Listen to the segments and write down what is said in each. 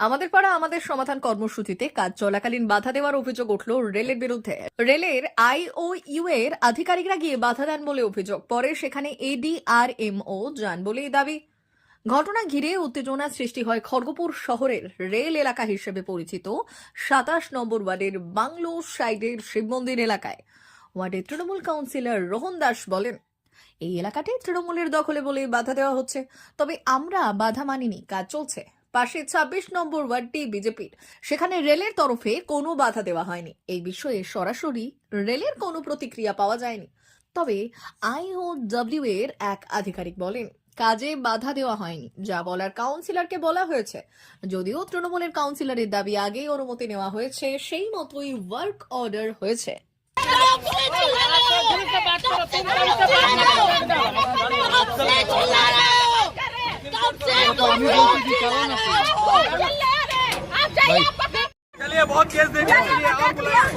আমাদের পাড়া আমাদের সমাধান কর্মসূচিতে কাজ চলাকালীন বাধা দেওয়ার অভিযোগ উঠল রেলের বিরুদ্ধে। রেলের আইওইউ এর আধিকারিকরা গিয়ে বাধা দেন বলে অভিযোগ। পরে সেখানে এডিআরএমও যান বলেই দাবি। ঘটনা ঘিরে উত্তেজনা সৃষ্টি হয় খড়গপুর শহরের রেল এলাকা হিসেবে পরিচিত সাতাশ নম্বর ওয়ার্ডের বাংলো সাইডের শিব মন্দির এলাকায়। ওয়ার্ডের তৃণমূল কাউন্সিলর রোহন দাস বলেন, এই এলাকাটি তৃণমূলের দখলে বলে বাধা দেওয়া হচ্ছে। তবে আমরা বাধা মানিনি, কাজ চলছে। পাশে ছাব্বিশ নম্বর ওয়ার্ডটি বিজেপির। সেখানে রেলের তরফে কোনো বাধা দেওয়া হয়নি। এই বিষয়ে সরাসরি রেলের কোনো প্রতিক্রিয়া পাওয়া যায়নি। তবে আইওডব্লিউ এর এক আধিকারিক বলেন, কাজে বাধা দেওয়া হয়নি, যা বলার কাউন্সিলরকে বলা হয়েছে। যদিও তৃণমূলের কাউন্সিলরের দাবি আগেই অনুমতি নেওয়া হয়েছে, সেই মতোই ওয়ার্ক অর্ডার হয়েছে। चलिए बहुत केस देने के लिए आप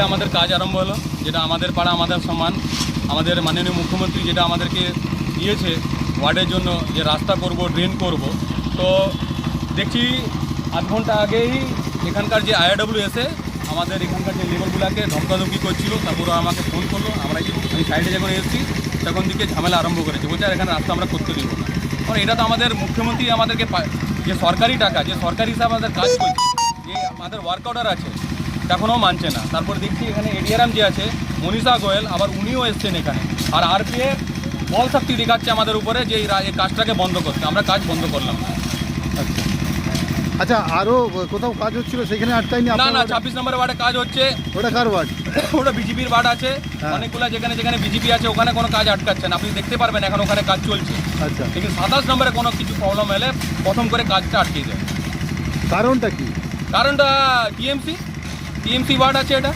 সকালে আমাদের কাজ আরম্ভ হলো, যেটা আমাদের পাড়া, আমাদের সম্মান, আমাদের মাননীয় মুখ্যমন্ত্রী যেটা আমাদেরকে দিয়েছে ওয়ার্ডের জন্য যে রাস্তা করব ড্রেন করব। তো দেখছি আধ ঘণ্টা আগেই এখানকার যে আইআরডব্লিউ এসে আমাদের এখানকার যে লেবারগুলোকে ধমকাধমকি করছিল তারপরে আমাকে ফোন করল, আমরা আমি সাইডে যখন এসেছি, তখন দিকে ঝামেলা আরম্ভ করেছে, বলছে, আর এখানে রাস্তা আমরা করতে দিব না। কারণ এটা তো আমাদের মুখ্যমন্ত্রী আমাদেরকে যে সরকারি টাকা, যে সরকারি হিসাবে আমাদের কাজ করছে, যে আমাদের ওয়ার্ক অর্ডার আছে এখনও মানছে না। তারপর দেখছি এখানে এডিআরএম যে আছে মনীষা গোয়েল আবার উনিও এসছেন এখানে। আর আর পি আরপিএফ বল শক্তি দেখাচ্ছে আমাদের উপরে যে এই কাজটাকে বন্ধ করতে। আমরা কাজ বন্ধ করলাম। না আচ্ছা আরও কোথাও কাজ হচ্ছিল সেখানে আটকায়নি না না ছাব্বিশ নম্বর ওয়ার্ডে কাজ হচ্ছে। ওটা কার ওয়ার্ড? ওটা বিজেপির ওয়ার্ড আছে। হ্যাঁ। অনেকগুলো যেখানে যেখানে বিজেপি আছে ওখানে কোনো কাজ আটকাচ্ছে না। আপনি দেখতে পারবেন এখন ওখানে কাজ চলছে। আচ্ছা। কিন্তু সাতাশ নম্বরে কোনো কিছু প্রবলেম হলে প্রথম করে কাজটা আটকে যায় কারণটা কি? কারণটা টিএমসি? টিএমসি ওয়ার্ড আছে এটা?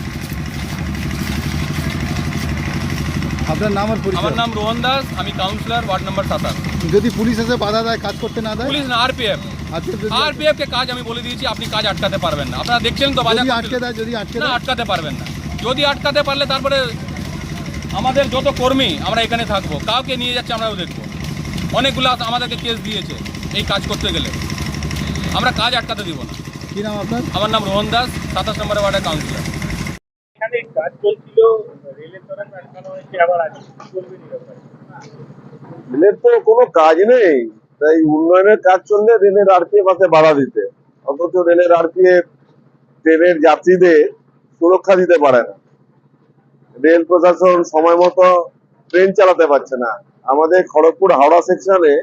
আপনার নাম আর পরিচয়? আমার নাম রোহন দাস আমি কাউন্সিলর ওয়ার্ড নম্বর সাতাশ। যদি পুলিশ এসে বাধা দেয় কাজ করতে না দেয়? পুলিশ না আরপিএফ আরপিএফ কে কাজ আমি বলে দিয়েছি আপনি কাজ আটকাতে পারবেন না। আপনারা দেখছেন তো বাজার যদি আটকে দেয় যদি আটকে না আটকাতে পারবেন না। যদি আটকাতে পারলে তারপরে আমাদের যত কর্মী আমরা এখানে থাকব। কাউকে নিয়ে যাচ্ছে আমরাও দেখব। অনেকগুলো আমাদেরকে কেস দিয়েছে এই কাজ করতে গেলে। আমরা কাজ আটকাতে দিব না। কি নাম আপনার? আমার নাম রোহন দাস সাতাশ নম্বর ওয়ার্ডের কাউন্সিলর। এখানে কাজ চলছিল রেলের দ্বারা হয়েছে আবার তো কোনো কাজ নেই। তাই উন্নয়নের কাজ চললে রেলের আরপিএফ আছে বাধা দিতে। অথচ রেলের আরপিএফ ট্রেনের যাত্রীদের সুরক্ষা দিতে পারে না। রেল প্রশাসন সময় মতো ট্রেন চালাতে পারছে না। আমাদের খড়গপুর হাওড়া সেকশনে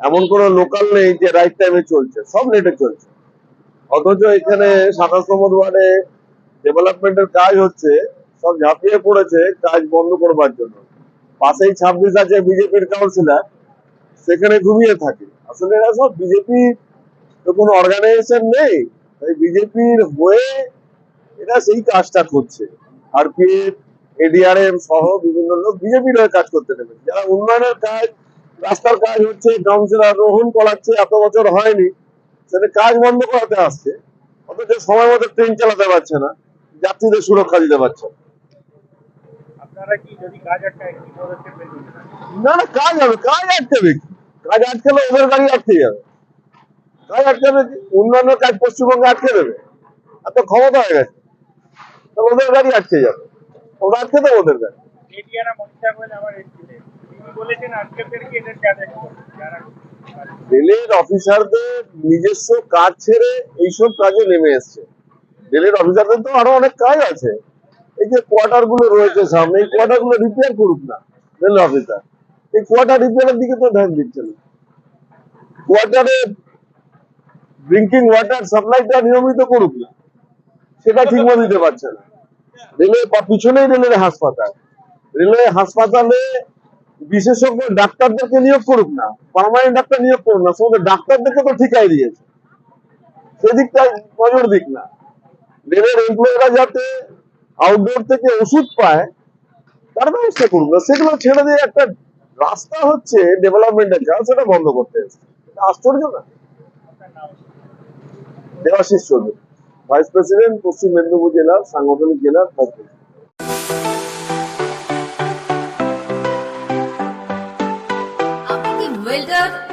এমন কোনো লোকাল নেই যে রাইট টাইমে চলছে। সব লেটে চলছে। অথচ এখানে সাতাশ নম্বর ওয়ার্ডে ডেভেলপমেন্টের কাজ হচ্ছে, সব ঝাঁপিয়ে পড়েছে কাজ বন্ধ করবার জন্য। পাশেই ছাব্বিশ আছে বিজেপির কাউন্সিলর সেখানে ঘুমিয়ে থাকে। আসলে এরা সব বিজেপি তো কোনো অর্গানাইজেশন নেই, তাই বিজেপির হয়ে এরা সেই কাজটা করছে। আর আরপিএফ এডিআরএম সহ বিভিন্ন লোক বিজেপির হয়ে কাজ করতে নেবে যারা উন্নয়নের কাজ, রাস্তার কাজ হচ্ছে কাউন্সিলর রোহন করাচ্ছে এত বছর হয়নি। সেটা কাজ বন্ধ করাতে আসছে। অথচ সময় মতো ট্রেন চালাতে পারছে না। যাত্রীদের সুরক্ষা দিতে পারছে না। কাজ হবে কাজ আটকাবে কাজ আটকালে ওদের গাড়ি আটকে যাবে। কাজ আটকাবে অন্যান্য কাজ পশ্চিমবঙ্গে আটকে দেবে। এত ক্ষমতা হয়ে গেছে। ওদের গাড়ি আটকে যাবে। ওরা আটকে দেবে ওদের গাড়ি। আবার এসেছিলেন তিনি বলেছেন যারা কাজ রেলের অফিসারদের নিজস্ব কাজ ছেড়ে এইসব কাজে নেমে এসছে। রেলের অফিসারদের তো আরও অনেক কাজ আছে। এই যে কোয়ার্টারগুলো রয়েছে সামনে, এই কোয়ার্টারগুলো রিপেয়ার করুক না রেল অফিসার। এই কোয়ার্টার রিপেয়ারের দিকে তো ধ্যান দিচ্ছে না। কোয়ার্টারে ড্রিঙ্কিং ওয়াটার সাপ্লাইটা নিয়মিত করুক না, সেটা ঠিক মতো দিতে পারছে না। রেলের পিছনেই রেলের হাসপাতাল। রেলের হাসপাতালে বিশেষজ্ঞ ডাক্তারদেরকে নিয়োগ করুক না, পারমানেন্ট ডাক্তার নিয়োগ করুক না, সমস্ত ডাক্তারদেরকে তো ঠিকাই দিয়েছে। সেদিকটা নজর দিক না। রেলের এমপ্লয়িরা যাতে আউটডোর থেকে ওষুধ পায়, তার ব্যবস্থা করুক না। সেগুলো ছেড়ে দিয়ে একটা রাস্তা হচ্ছে ডেভেলপমেন্টের কাজ সেটা বন্ধ করতে আশ্চর্য না? দেবাশিস চৌধুরী ভাইস প্রেসিডেন্ট পশ্চিম মেদিনীপুর জেলার সাংগঠনিক জেলার ভাইস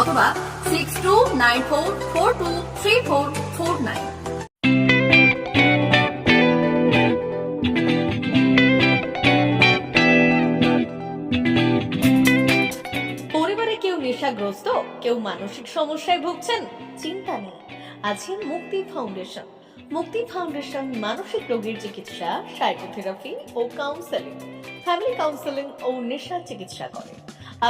অথবা six two nine four four two three four four nine নেশাগ্রস্ত, কেউ মানসিক সমস্যায় ভুগছেন, চিন্তা নেই। আছে মুক্তি ফাউন্ডেশন। মুক্তি ফাউন্ডেশন মানসিক রোগীর চিকিৎসা, সাইকোথেরাপি ও কাউন্সেলিং ফ্যামিলি কাউন্সেলিং ও নেশা চিকিৎসা করে।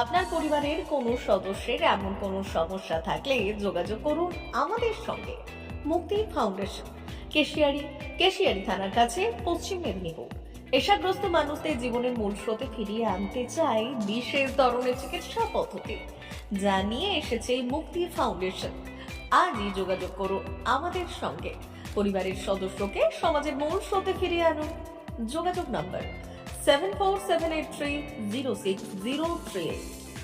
আপনার পরিবারের কোনো সদস্যের এমন কোনো সমস্যা থাকলে যোগাযোগ করুন আমাদের সঙ্গে। মুক্তি ফাউন্ডেশন, কেশিয়ারি কেশিয়ারি থানার কাছে পশ্চিম মেদিনীপুর। নেশাগ্রস্ত মানুষদের জীবনের মূল স্রোতে ফিরিয়ে আনতে চাই বিশেষ ধরনের চিকিৎসা পদ্ধতি। যা নিয়ে এসেছে মুক্তি ফাউন্ডেশন। আজই যোগাযোগ করুন আমাদের সঙ্গে। পরিবারের সদস্যকে সমাজের মূল স্রোতে ফিরিয়ে আনুন। যোগাযোগ নাম্বার 7478306038.